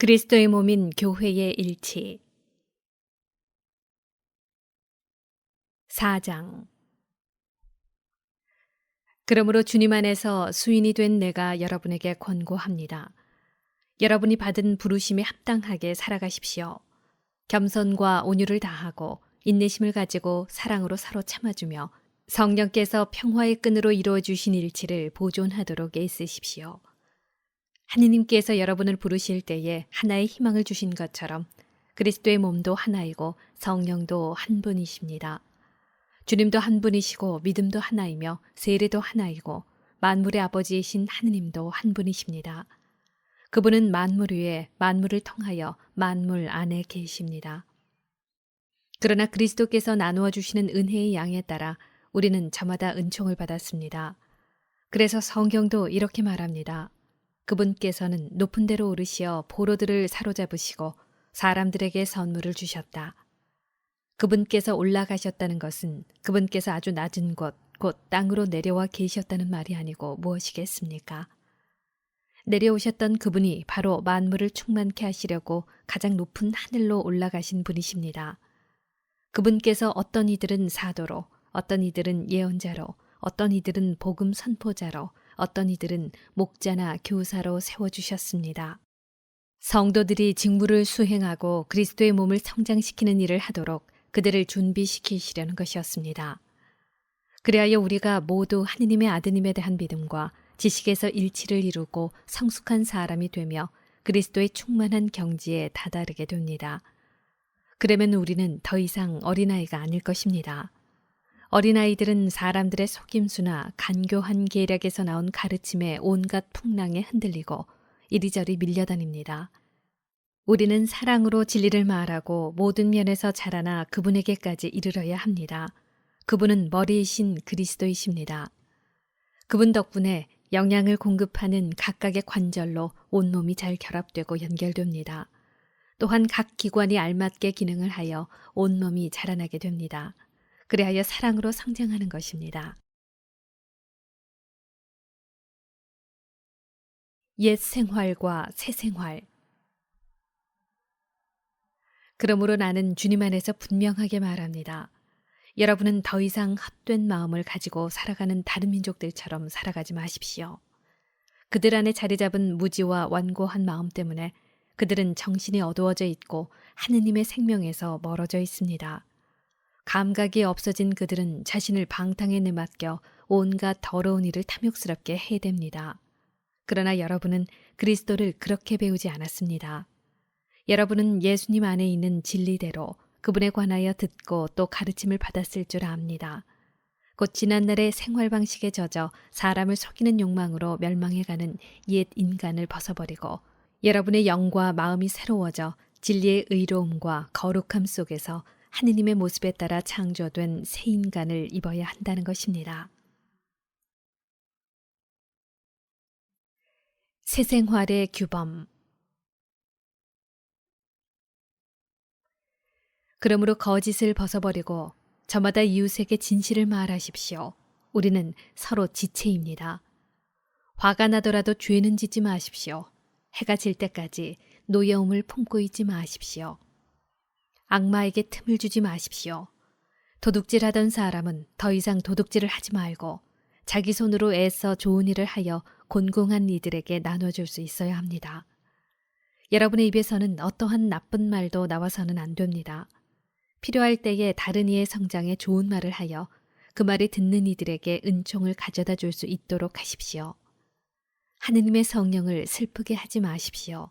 그리스도의 몸인 교회의 일치 4장 그러므로 주님 안에서 수인이 된 내가 여러분에게 권고합니다. 여러분이 받은 부르심에 합당하게 살아가십시오. 겸손과 온유를 다하고 인내심을 가지고 사랑으로 서로 참아주며 성령께서 평화의 끈으로 이루어 주신 일치를 보존하도록 애쓰십시오. 하느님께서 여러분을 부르실 때에 하나의 희망을 주신 것처럼 그리스도의 몸도 하나이고 성령도 한 분이십니다. 주님도 한 분이시고 믿음도 하나이며 세례도 하나이고 만물의 아버지이신 하느님도 한 분이십니다. 그분은 만물 위에 만물을 통하여 만물 안에 계십니다. 그러나 그리스도께서 나누어 주시는 은혜의 양에 따라 우리는 저마다 은총을 받았습니다. 그래서 성경도 이렇게 말합니다. 그분께서는 높은 데로 오르시어 포로들을 사로잡으시고 사람들에게 선물을 주셨다. 그분께서 올라가셨다는 것은 그분께서 아주 낮은 곳, 곧 땅으로 내려와 계셨다는 말이 아니고 무엇이겠습니까? 내려오셨던 그분이 바로 만물을 충만케 하시려고 가장 높은 하늘로 올라가신 분이십니다. 그분께서 어떤 이들은 사도로, 어떤 이들은 예언자로, 어떤 이들은 복음 선포자로, 어떤 이들은 목자나 교사로 세워주셨습니다. 성도들이 직무를 수행하고 그리스도의 몸을 성장시키는 일을 하도록 그들을 준비시키시려는 것이었습니다. 그리하여 우리가 모두 하느님의 아드님에 대한 믿음과 지식에서 일치를 이루고 성숙한 사람이 되며 그리스도의 충만한 경지에 다다르게 됩니다. 그러면 우리는 더 이상 어린아이가 아닐 것입니다. 어린아이들은 사람들의 속임수나 간교한 계략에서 나온 가르침에 온갖 풍랑에 흔들리고 이리저리 밀려다닙니다. 우리는 사랑으로 진리를 말하고 모든 면에서 자라나 그분에게까지 이르러야 합니다. 그분은 머리이신 그리스도이십니다. 그분 덕분에 영양을 공급하는 각각의 관절로 온몸이 잘 결합되고 연결됩니다. 또한 각 기관이 알맞게 기능을 하여 온몸이 자라나게 됩니다. 그리하여 사랑으로 성장하는 것입니다. 옛 생활과 새 생활. 그러므로 나는 주님 안에서 분명하게 말합니다. 여러분은 더 이상 헛된 마음을 가지고 살아가는 다른 민족들처럼 살아가지 마십시오. 그들 안에 자리 잡은 무지와 완고한 마음 때문에 그들은 정신이 어두워져 있고 하느님의 생명에서 멀어져 있습니다. 감각이 없어진 그들은 자신을 방탕에 내맡겨 온갖 더러운 일을 탐욕스럽게 해댑니다. 그러나 여러분은 그리스도를 그렇게 배우지 않았습니다. 여러분은 예수님 안에 있는 진리대로 그분에 관하여 듣고 또 가르침을 받았을 줄 압니다. 곧 지난날의 생활 방식에 젖어 사람을 속이는 욕망으로 멸망해가는 옛 인간을 벗어버리고 여러분의 영과 마음이 새로워져 진리의 의로움과 거룩함 속에서 하느님의 모습에 따라 창조된 새 인간을 입어야 한다는 것입니다. 새 생활의 규범 그러므로 거짓을 벗어버리고 저마다 이웃에게 진실을 말하십시오. 우리는 서로 지체입니다. 화가 나더라도 죄는 짓지 마십시오. 해가 질 때까지 노여움을 품고 있지 마십시오. 악마에게 틈을 주지 마십시오. 도둑질 하던 사람은 더 이상 도둑질을 하지 말고 자기 손으로 애써 좋은 일을 하여 곤궁한 이들에게 나눠줄 수 있어야 합니다. 여러분의 입에서는 어떠한 나쁜 말도 나와서는 안 됩니다. 필요할 때에 다른 이의 성장에 좋은 말을 하여 그 말이 듣는 이들에게 은총을 가져다 줄 수 있도록 하십시오. 하느님의 성령을 슬프게 하지 마십시오.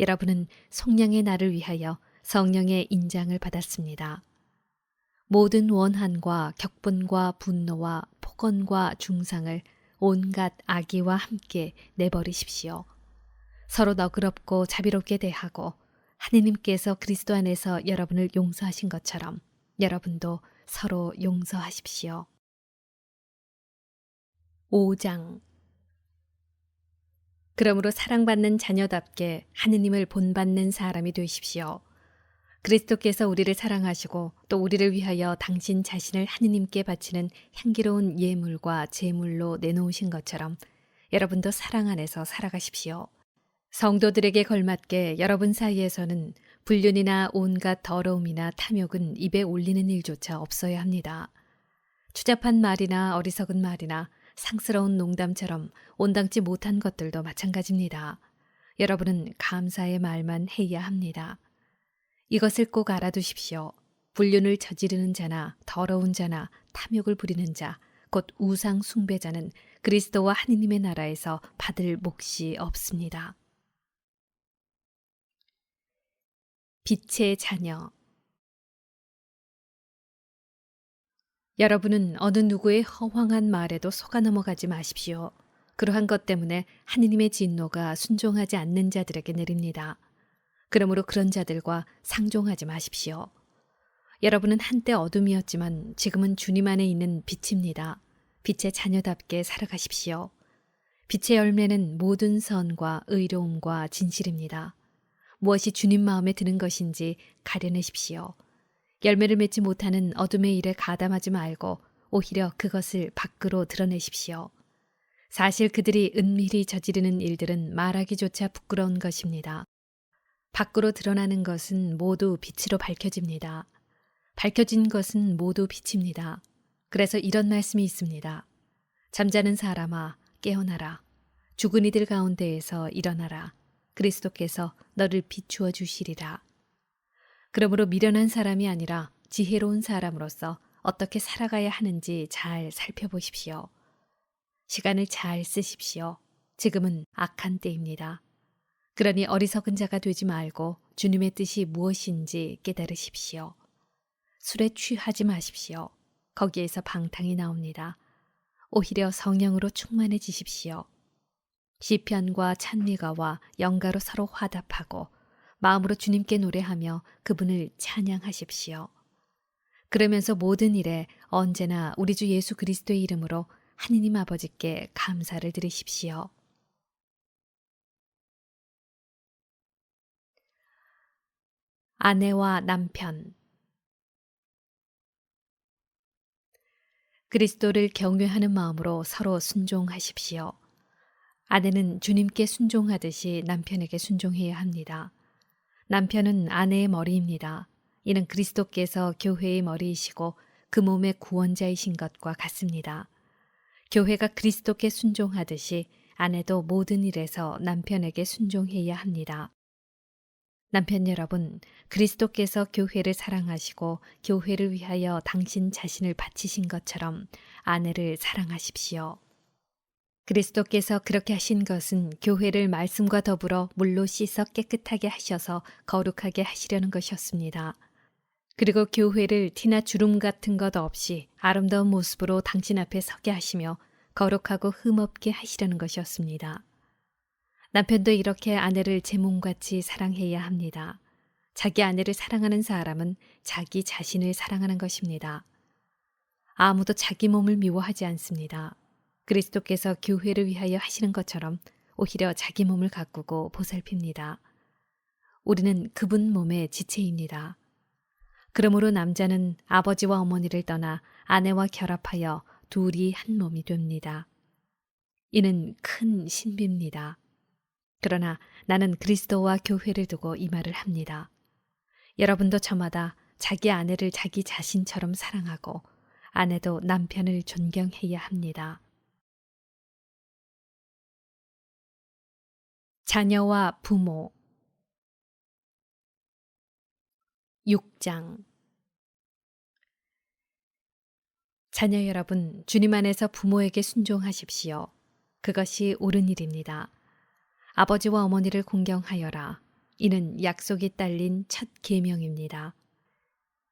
여러분은 속량의 날을 위하여 성령의 인장을 받았습니다. 모든 원한과 격분과 분노와 폭언과 중상을 온갖 악의와 함께 내버리십시오. 서로 너그럽고 자비롭게 대하고 하느님께서 그리스도 안에서 여러분을 용서하신 것처럼 여러분도 서로 용서하십시오. 5장 그러므로 사랑받는 자녀답게 하느님을 본받는 사람이 되십시오. 그리스도께서 우리를 사랑하시고 또 우리를 위하여 당신 자신을 하느님께 바치는 향기로운 예물과 제물로 내놓으신 것처럼 여러분도 사랑 안에서 살아가십시오. 성도들에게 걸맞게 여러분 사이에서는 불륜이나 온갖 더러움이나 탐욕은 입에 올리는 일조차 없어야 합니다. 추잡한 말이나 어리석은 말이나 상스러운 농담처럼 온당치 못한 것들도 마찬가지입니다. 여러분은 감사의 말만 해야 합니다. 이것을 꼭 알아두십시오. 불륜을 저지르는 자나 더러운 자나 탐욕을 부리는 자, 곧 우상 숭배자는 그리스도와 하느님의 나라에서 받을 몫이 없습니다. 빛의 자녀 여러분은 어느 누구의 허황한 말에도 속아 넘어가지 마십시오. 그러한 것 때문에 하느님의 진노가 순종하지 않는 자들에게 내립니다. 그러므로 그런 자들과 상종하지 마십시오. 여러분은 한때 어둠이었지만 지금은 주님 안에 있는 빛입니다. 빛의 자녀답게 살아가십시오. 빛의 열매는 모든 선과 의로움과 진실입니다. 무엇이 주님 마음에 드는 것인지 가려내십시오. 열매를 맺지 못하는 어둠의 일에 가담하지 말고 오히려 그것을 밖으로 드러내십시오. 사실 그들이 은밀히 저지르는 일들은 말하기조차 부끄러운 것입니다. 밖으로 드러나는 것은 모두 빛으로 밝혀집니다. 밝혀진 것은 모두 빛입니다. 그래서 이런 말씀이 있습니다. 잠자는 사람아, 깨어나라. 죽은 이들 가운데에서 일어나라. 그리스도께서 너를 비추어 주시리라. 그러므로 미련한 사람이 아니라 지혜로운 사람으로서 어떻게 살아가야 하는지 잘 살펴보십시오. 시간을 잘 쓰십시오. 지금은 악한 때입니다. 그러니 어리석은 자가 되지 말고 주님의 뜻이 무엇인지 깨달으십시오. 술에 취하지 마십시오. 거기에서 방탕이 나옵니다. 오히려 성령으로 충만해지십시오. 시편과 찬미가와 영가로 서로 화답하고 마음으로 주님께 노래하며 그분을 찬양하십시오. 그러면서 모든 일에 언제나 우리 주 예수 그리스도의 이름으로 하느님 아버지께 감사를 드리십시오. 아내와 남편 그리스도를 경외하는 마음으로 서로 순종하십시오. 아내는 주님께 순종하듯이 남편에게 순종해야 합니다. 남편은 아내의 머리입니다. 이는 그리스도께서 교회의 머리이시고 그 몸의 구원자이신 것과 같습니다. 교회가 그리스도께 순종하듯이 아내도 모든 일에서 남편에게 순종해야 합니다. 남편 여러분, 그리스도께서 교회를 사랑하시고 교회를 위하여 당신 자신을 바치신 것처럼 아내를 사랑하십시오. 그리스도께서 그렇게 하신 것은 교회를 말씀과 더불어 물로 씻어 깨끗하게 하셔서 거룩하게 하시려는 것이었습니다. 그리고 교회를 티나 주름 같은 것 없이 아름다운 모습으로 당신 앞에 서게 하시며 거룩하고 흠없게 하시려는 것이었습니다. 남편도 이렇게 아내를 제 몸같이 사랑해야 합니다. 자기 아내를 사랑하는 사람은 자기 자신을 사랑하는 것입니다. 아무도 자기 몸을 미워하지 않습니다. 그리스도께서 교회를 위하여 하시는 것처럼 오히려 자기 몸을 가꾸고 보살핍니다. 우리는 그분 몸의 지체입니다. 그러므로 남자는 아버지와 어머니를 떠나 아내와 결합하여 둘이 한 몸이 됩니다. 이는 큰 신비입니다. 그러나 나는 그리스도와 교회를 두고 이 말을 합니다. 여러분도 저마다 자기 아내를 자기 자신처럼 사랑하고 아내도 남편을 존경해야 합니다. 자녀와 부모 6장 자녀 여러분, 주님 안에서 부모에게 순종하십시오. 그것이 옳은 일입니다. 아버지와 어머니를 공경하여라. 이는 약속이 딸린 첫 계명입니다.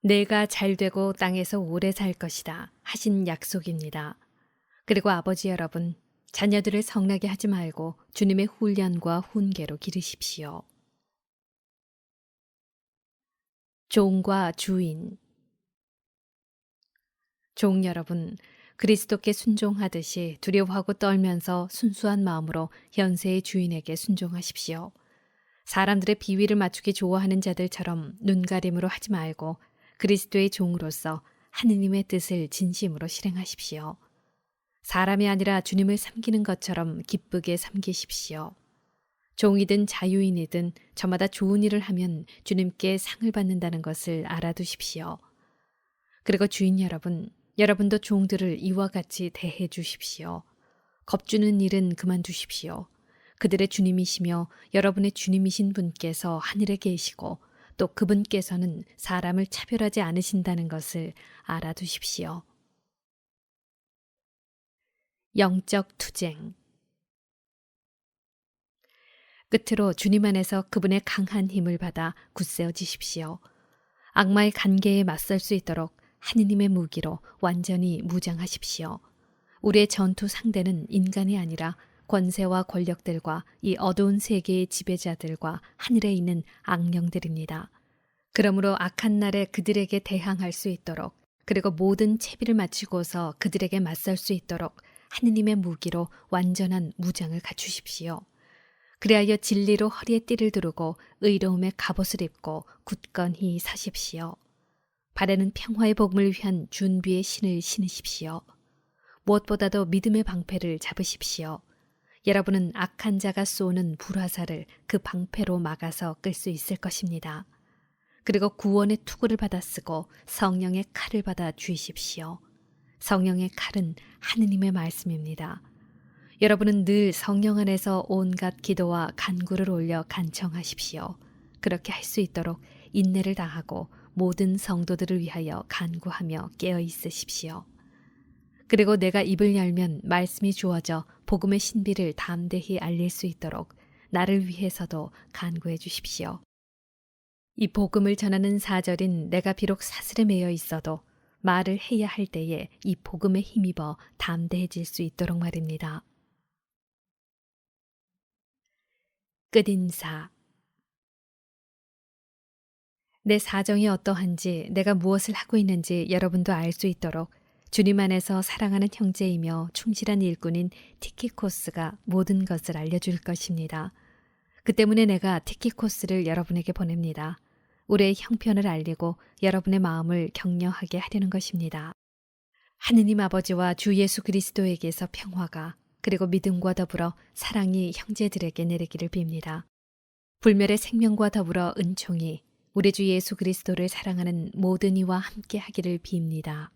내가 잘 되고 땅에서 오래 살 것이다 하신 약속입니다. 그리고 아버지 여러분, 자녀들을 성나게 하지 말고 주님의 훈련과 훈계로 기르십시오. 종과 주인 종 여러분, 그리스도께 순종하듯이 두려워하고 떨면서 순수한 마음으로 현세의 주인에게 순종하십시오. 사람들의 비위를 맞추기 좋아하는 자들처럼 눈가림으로 하지 말고 그리스도의 종으로서 하느님의 뜻을 진심으로 실행하십시오. 사람이 아니라 주님을 섬기는 것처럼 기쁘게 섬기십시오. 종이든 자유인이든 저마다 좋은 일을 하면 주님께 상을 받는다는 것을 알아두십시오. 그리고 주인 여러분, 여러분도 종들을 이와 같이 대해 주십시오. 겁주는 일은 그만두십시오. 그들의 주님이시며 여러분의 주님이신 분께서 하늘에 계시고 또 그분께서는 사람을 차별하지 않으신다는 것을 알아두십시오. 영적 투쟁 끝으로 주님 안에서 그분의 강한 힘을 받아 굳세어지십시오. 악마의 관계에 맞설 수 있도록 하느님의 무기로 완전히 무장하십시오. 우리의 전투 상대는 인간이 아니라 권세와 권력들과 이 어두운 세계의 지배자들과 하늘에 있는 악령들입니다. 그러므로 악한 날에 그들에게 대항할 수 있도록 그리고 모든 채비를 마치고서 그들에게 맞설 수 있도록 하느님의 무기로 완전한 무장을 갖추십시오. 그리하여 진리로 허리에 띠를 두르고 의로움의 갑옷을 입고 굳건히 사십시오. 발에는 평화의 복음을 위한 준비의 신을 신으십시오. 무엇보다도 믿음의 방패를 잡으십시오. 여러분은 악한 자가 쏘는 불화살을 그 방패로 막아서 끌 수 있을 것입니다. 그리고 구원의 투구를 받아 쓰고 성령의 칼을 받아 쥐십시오. 성령의 칼은 하느님의 말씀입니다. 여러분은 늘 성령 안에서 온갖 기도와 간구를 올려 간청하십시오. 그렇게 할 수 있도록 인내를 다하고 모든 성도들을 위하여 간구하며 깨어 있으십시오. 그리고 내가 입을 열면 말씀이 주어져 복음의 신비를 담대히 알릴 수 있도록 나를 위해서도 간구해 주십시오. 이 복음을 전하는 사절인 내가 비록 사슬에 매여 있어도 말을 해야 할 때에 이 복음에 힘입어 담대해질 수 있도록 말입니다. 끝인사 내 사정이 어떠한지 내가 무엇을 하고 있는지 여러분도 알 수 있도록 주님 안에서 사랑하는 형제이며 충실한 일꾼인 티키코스가 모든 것을 알려줄 것입니다. 그 때문에 내가 티키코스를 여러분에게 보냅니다. 우리의 형편을 알리고 여러분의 마음을 격려하게 하려는 것입니다. 하느님 아버지와 주 예수 그리스도에게서 평화가 그리고 믿음과 더불어 사랑이 형제들에게 내리기를 빕니다. 불멸의 생명과 더불어 은총이 우리 주 예수 그리스도를 사랑하는 모든 이와 함께 하기를 빕니다.